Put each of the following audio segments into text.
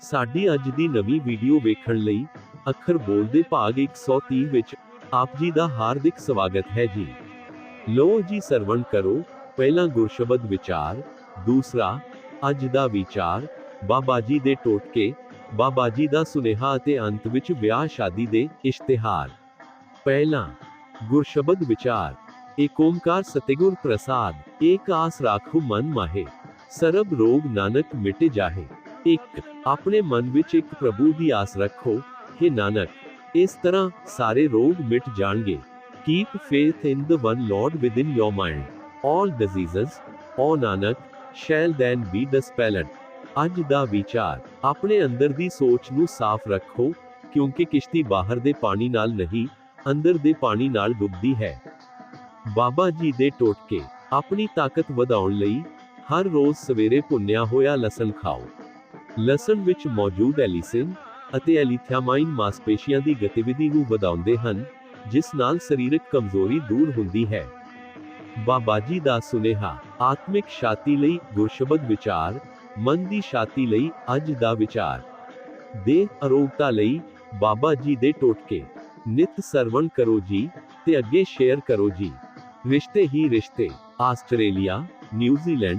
ਸਾਡੀ ਅੱਜ ਦੀ ਨਵੀਂ ਵੀਡੀਓ ਵੇਖਣ ਲਈ ਅੱਖਰ ਬੋਲਦੇ ਭਾਗ 130 ਵਿੱਚ ਆਪ ਜੀ ਦਾ ਹਾਰਦਿਕ ਸਵਾਗਤ ਹੈ ਜੀ। ਲੋ ਜੀ ਸਰਵਣ ਕਰੋ, ਪਹਿਲਾ ਗੁਰਸ਼ਬਦ ਵਿਚਾਰ, ਦੂਸਰਾ, ਅੱਜ ਦਾ ਵਿਚਾਰ, ਬਾਬਾ ਜੀ ਦੇ ਟੋਟਕੇ, ਬਾਬਾ ਜੀ ਦਾ ਸੁਨੇਹਾ ਅਤੇ ਅੰਤ ਵਿੱਚ ਵਿਆਹ ਸ਼ਾਦੀ ਦੇ ਇਸ਼ਤਿਹਾਰ। ਪਹਿਲਾ, ਗੁਰਸ਼ਬਦ ਵਿਚਾਰ ਏਕ ਓੰਕਾਰ ਸਤਿਗੁਰ ਪ੍ਰਸਾਦ, ਏਕ ਆਸ ਰਾਖੂ ਮਨ ਮਾਹੇ। ਸਰਬ ਰੋਗ ਨਾਨਕ ਮਿਟ ਜਾਹੇ। ਇੱਕ, ਆਪਣੇ ਮਨ ਵਿੱਚ ਇੱਕ ਪ੍ਰਭੂ ਦੀ ਆਸ ਰੱਖੋ। हे ਨਾਨਕ, ਇਸ ਤਰ੍ਹਾਂ ਸਾਰੇ ਰੋਗ ਮਿਟ ਜਾਣਗੇ। Keep faith in the one lord within your mind all diseases O Nanak shall then be dispelled ਅੱਜ ਦਾ ਵਿਚਾਰ, ਆਪਣੇ ਅੰਦਰ ਦੀ ਸੋਚ ਨੂੰ ਸਾਫ਼ ਰੱਖੋ, ਕਿਉਂਕਿ ਕਿਸ਼ਤੀ ਬਾਹਰ ਦੇ ਪਾਣੀ ਨਾਲ ਨਹੀਂ, ਅੰਦਰ ਦੇ ਪਾਣੀ ਨਾਲ ਡੁੱਬਦੀ ਹੈ। ਬਾਬਾ ਜੀ ਦੇ ਟੋਟਕੇ, ਆਪਣੀ ਤਾਕਤ ਵਧਾਉਣ ਲਈ ਹਰ ਰੋਜ਼ ਸਵੇਰੇ ਭੁੰਨਿਆ ਹੋਇਆ ਲਸਣ ਖਾਓ। ਲਸਣ ਵਿੱਚ ਮੌਜੂਦ ਐਲੀਸਿਨ ਅਤੇ ਐਲੀਥਿਆਮਾਈਨ ਮਾਸਪੇਸ਼ੀਆਂ ਦੀ ਗਤੀਵਿਧੀ ਨੂੰ ਵਧਾਉਂਦੇ ਹਨ, ਜਿਸ ਨਾਲ ਸਰੀਰਕ ਕਮਜ਼ੋਰੀ ਦੂਰ ਹੁੰਦੀ ਹੈ। ਬਾਬਾ ਜੀ ਦਾ ਸੁਨੇਹਾ, ਆਤਮਿਕ ਸ਼ਾਂਤੀ ਲਈ ਗੁਰਸ਼ਬਦ ਵਿਚਾਰ, ਮਨ ਦੀ ਸ਼ਾਂਤੀ ਲਈ ਅੱਜ ਦਾ ਵਿਚਾਰ। ਦੇ ਅਰੋਗਤਾ ਲਈ ਬਾਬਾ ਜੀ ਦੇ ਟੋਟਕੇ। ਨਿਤ ਸਰਵਣ ਕਰੋ ਜੀ ਤੇ ਅੱਗੇ ਸ਼ੇਅਰ ਕਰੋ ਜੀ। ਰਿਸ਼ਤੇ ਹੀ ਰਿਸ਼ਤੇ। Australia, New Zealand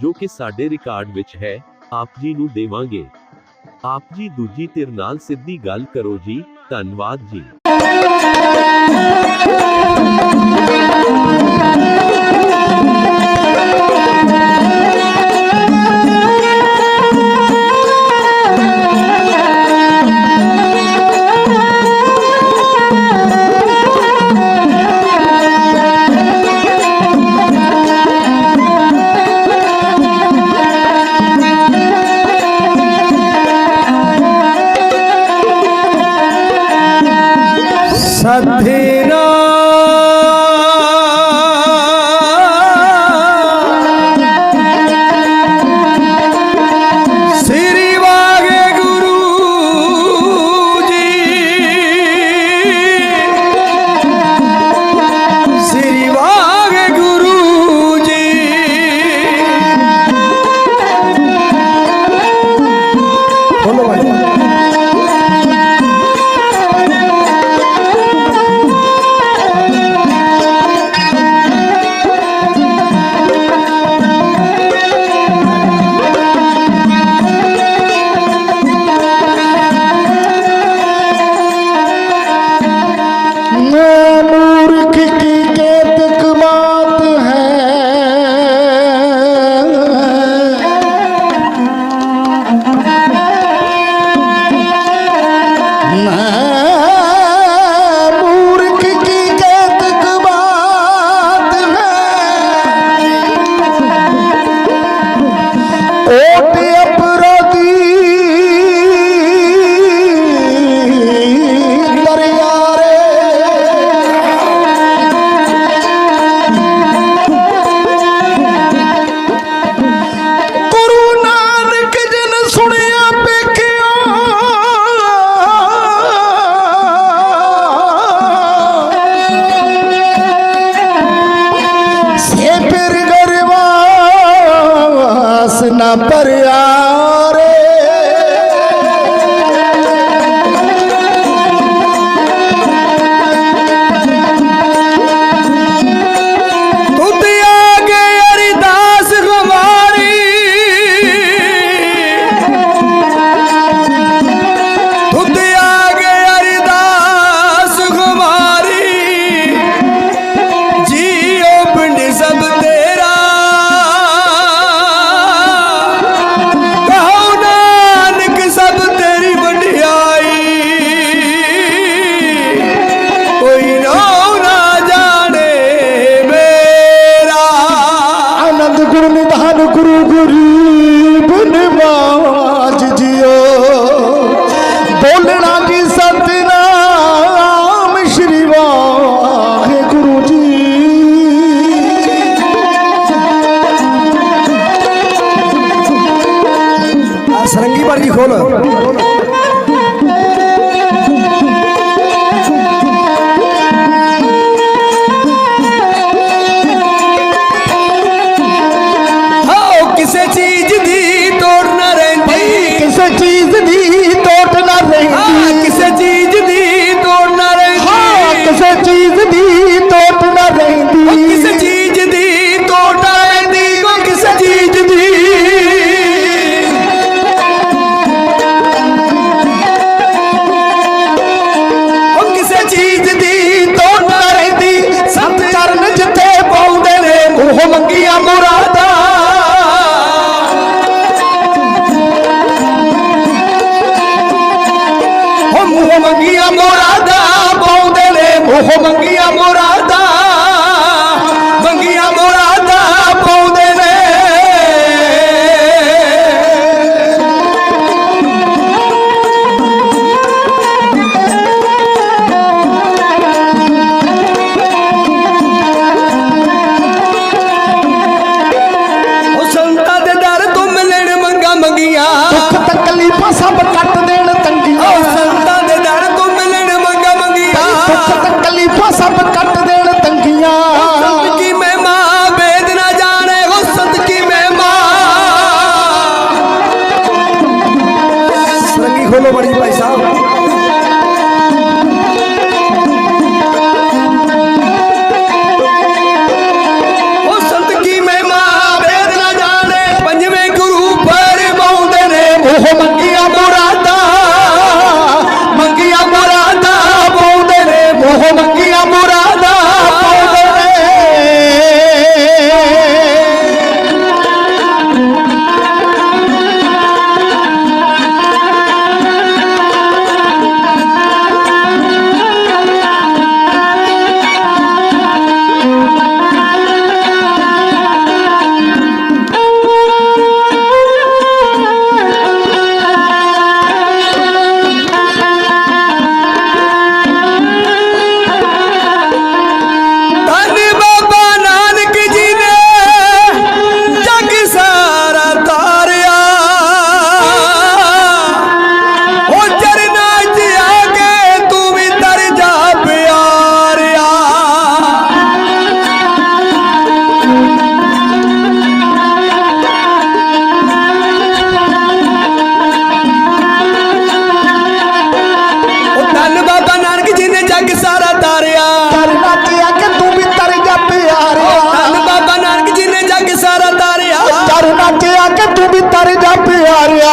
ਜੋ ਕਿ ਸਾਡੇ ਰਿਕਾਰਡ ਵਿੱਚ ਹੈ, ਆਪ ਜੀ ਨੂੰ ਦੇਵਾਂਗੇ। ਆਪ ਜੀ ਦੂਜੀ ਧਿਰ ਨਾਲ ਸਿੱਧੀ ਗੱਲ ਕਰੋ ਜੀ, ਧੰਨਵਾਦ ਜੀ। ਸਰੰਗੀ ਵਰਗੀ ਖੋਲ। Bermuda. ਤੂੰ ਵੀ ਤਰ ਜਾ ਪਿਆਰਿਆ।